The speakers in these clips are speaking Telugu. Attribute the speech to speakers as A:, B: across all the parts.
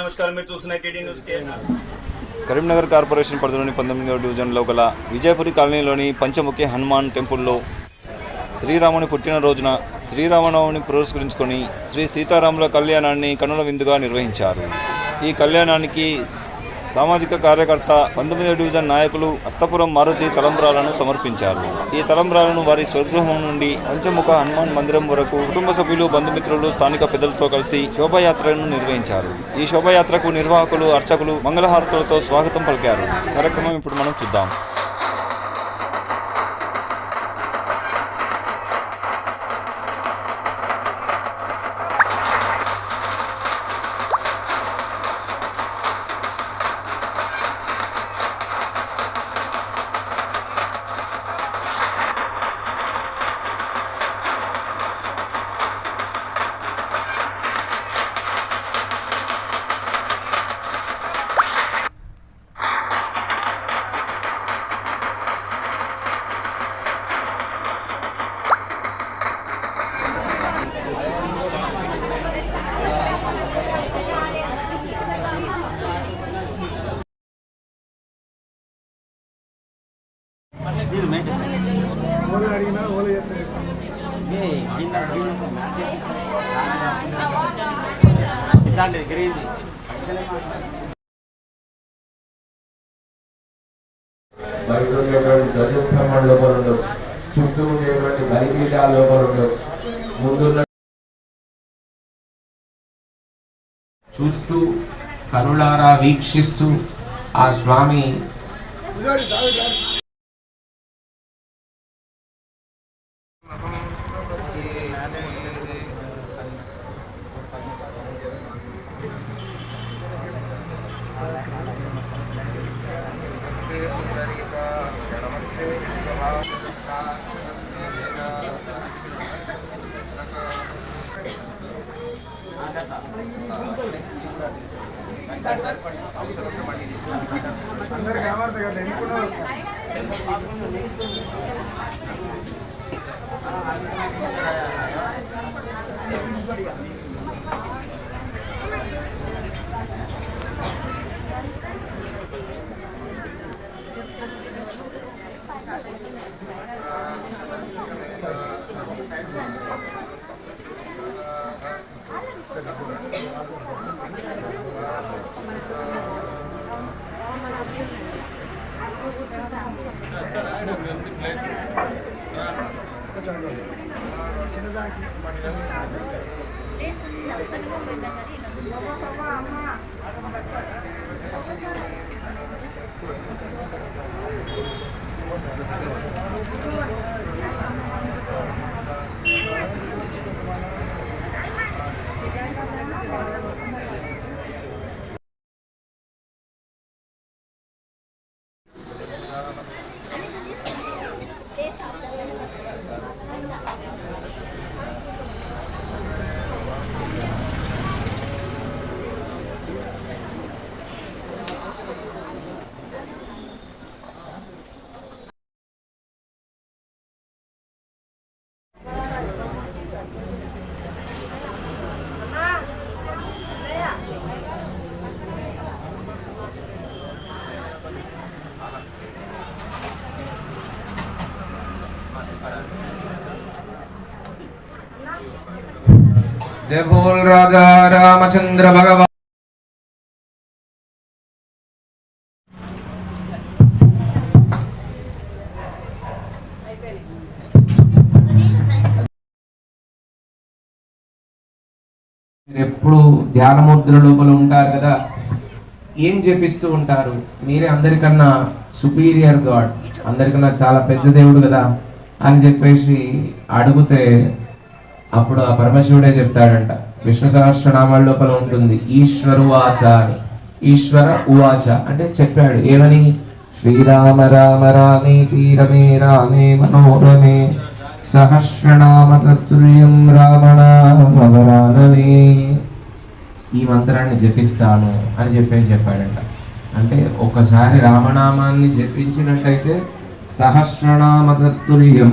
A: నమస్కారం మీరు చూస్తున్న కేటీ న్యూస్
B: కరీంనగర్ కార్పొరేషన్ పరిధిలోని పంతొమ్మిదవ డివిజన్లో గల విజయపురి కాలనీలోని పంచముఖి హనుమాన్ టెంపుల్లో శ్రీరాముని పుట్టినరోజున శ్రీరామనవమిని పురస్కరించుకొని శ్రీ సీతారాముల కళ్యాణాన్ని కనుల విందుగా నిర్వహించారు. ఈ కళ్యాణానికి సామాజిక కార్యకర్త పంతొమ్మిదవ డివిజన్ నాయకులు అస్తపురం మారుతి తలంబ్రాలను సమర్పించారు. ఈ తలంబ్రాలను వారి స్వగృహం నుండి పంచముఖ హనుమాన్ మందిరం వరకు కుటుంబ సభ్యులు బంధుమిత్రులు స్థానిక పెద్దలతో కలిసి శోభయాత్రను నిర్వహించారు. ఈ శోభయాత్రకు నిర్వాహకులు అర్చకులు మంగళహారతులతో స్వాగతం పలికారు. కార్యక్రమం ఇప్పుడు మనం చూద్దాం.
C: బయట ఉండేటువంటి ధ్వజస్తంభం లోపల ఉండొచ్చు. చుట్టూ ఉండేటువంటి బలిపీఠాల లోపల ఉండొచ్చు. ముందున్న చూస్తూ కనులారా వీక్షిస్తూ ఆ స్వామి అవసరం చిన్నదానికి బోల్ రాజా రామచంద్ర భగవాన్. మీరు ఎప్పుడు ధ్యానముద్ర లోపల ఉంటారు కదా? ఏం చెప్పిస్తూ ఉంటారు? మీరే అందరికన్నా సుపీరియర్ గాడ్ అందరికన్నా చాలా పెద్ద దేవుడు కదా అని చెప్పేసి అడిగితే అప్పుడు ఆ పరమశివుడే చెప్తాడంట విష్ణు సహస్రనామాల లోపల ఉంటుంది ఈశ్వరు వాచ అని. ఈశ్వర ఉవాచ అంటే చెప్పాడు ఏమని? శ్రీరామ రామ రామే తీరమే రామే మనోరమే సహస్రనామ తత్తుల్యం రామణామవరాననే ఈ మంత్రాన్ని జపిస్తాను అని చెప్పేసి చెప్పాడంట. అంటే ఒకసారి రామనామాన్ని జపించినట్లయితే సహస్రనామ తత్తుల్యం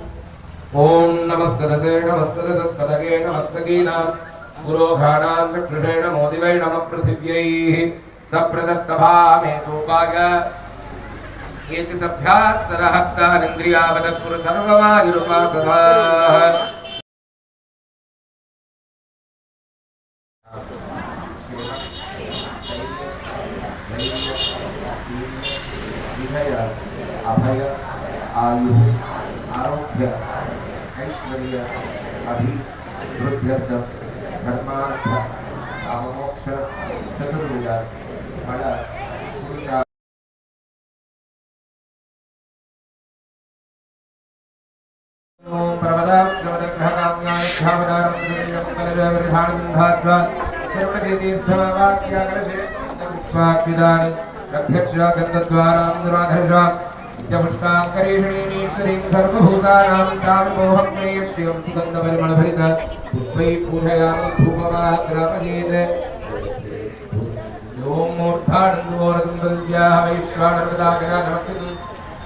C: ॐ नमः सरसे नमः सरसस्पदगे नमः सगीनां पुरोघाणां चक्षुषे नमो दिवै नमः पृथिव्यैः सप्रदस्तभामेतोपाय ये च सभ्याः सरहत्तानिन्द्रियावदत्पुर सर्वमायुरुपासदाः विजय अभय आयु आरोग्य ऐश्वर्य अभिवृद्ध्यर्थम धर्मार्थ कामोक्ष चतुर्विध फल पुरुषा सर्वतीर्थवाक्याग्रसे पुष्पाक्षागंधद्वारा दुराधर्षा ईश्वरी धर्मभूतानां तां मोहग्ने श्रियं सुगन्धवर्मणभरित पुष्पै पूजयामि भूपमाग्रापयेत् ॐ मूर्धानन्दोरन्दव्याः वैश्वानर्मदाकरा नमस्तु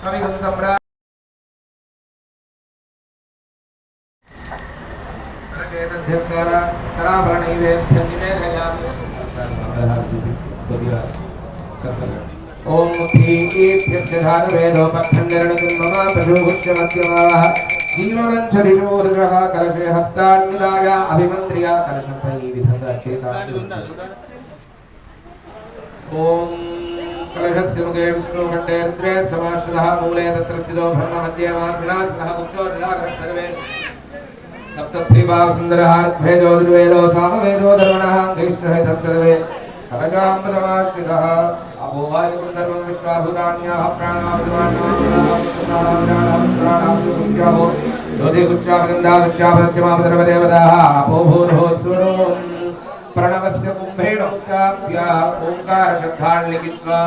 C: कविगं सम्रा कराभरणैवेभ्यं निवेदयामि ॐ मुक्तिप्यस्य लोपखण्डरणकुम्भमा प्रभुगुष्यमत्यमाः जीवनञ्चरिशोदृशः कलशे हस्तान्विताय अभिमन्त्र्या कलशपरिविधचेतां ॐ कलशस्य मुखे विष्णुखण्डे रुद्रे समाश्रदः मूले तत्र स्थितो ब्रह्ममध्ये मार्गणात्मः उच्चो निराकरः सर्वे। सप्तत्रिभावसुन्दरः ऋग्भेदो दुर्वेदो सामवेदो धर्मणः दैष्णः तत्सर्वे कलशाम्बसमाश्रितः सर्वं विश्वाहुराण्याः प्राणाभिमानाः ज्योतिपुष्यागन्धावश्यापत्यमापदर्वदेवताः आपो भूर्भोस्वरो प्रणवस्य कुम्भेण उत्ताप्य ओङ्कारशब्दाण्लिखित्वा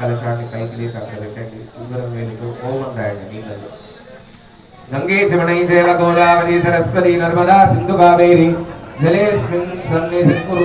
C: कलशानि कैकलीकलशनि सुन्दरवेणिको ओमन्दाय नीलयो गङ्गे च मणै चैव गोदावरी सरस्वती नर्मदा सिन्धुकावेरी जलेऽस्मिन् सन्निधिं कुरु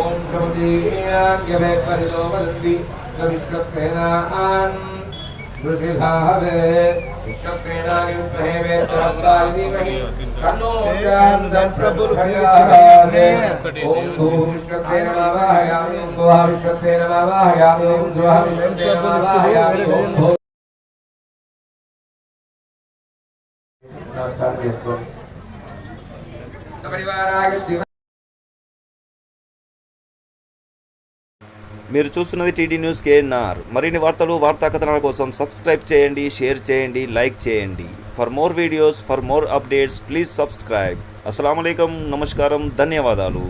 C: ओम शमदीयाज्ञमे परितो वदति सविष्वक्सेनान् वृषिधावे विश्वक्सेनायुद्धे वेत्रस्त्राय धीमहि तन्नो शान्तस्कबुरुखिरारे ओम धूः विश्वक्सेनमावाहयामि ओम द्वाः विश्वक्सेनमावाहयामि ओम द्वाः विश्वक्सेनमावाहयामि ओम नमस्कार दोस्तों सपरिवाराय श्रीमन्
B: మీరు చూస్తున్నది టీడీ న్యూస్ కేఎన్ఆర్. మరిన్ని వార్తలు వార్తా కథనాల కోసం సబ్స్క్రైబ్ చేయండి షేర్ చేయండి లైక్ చేయండి. For more videos for more updates please subscribe అస్సలం నమస్కారం ధన్యవాదాలు.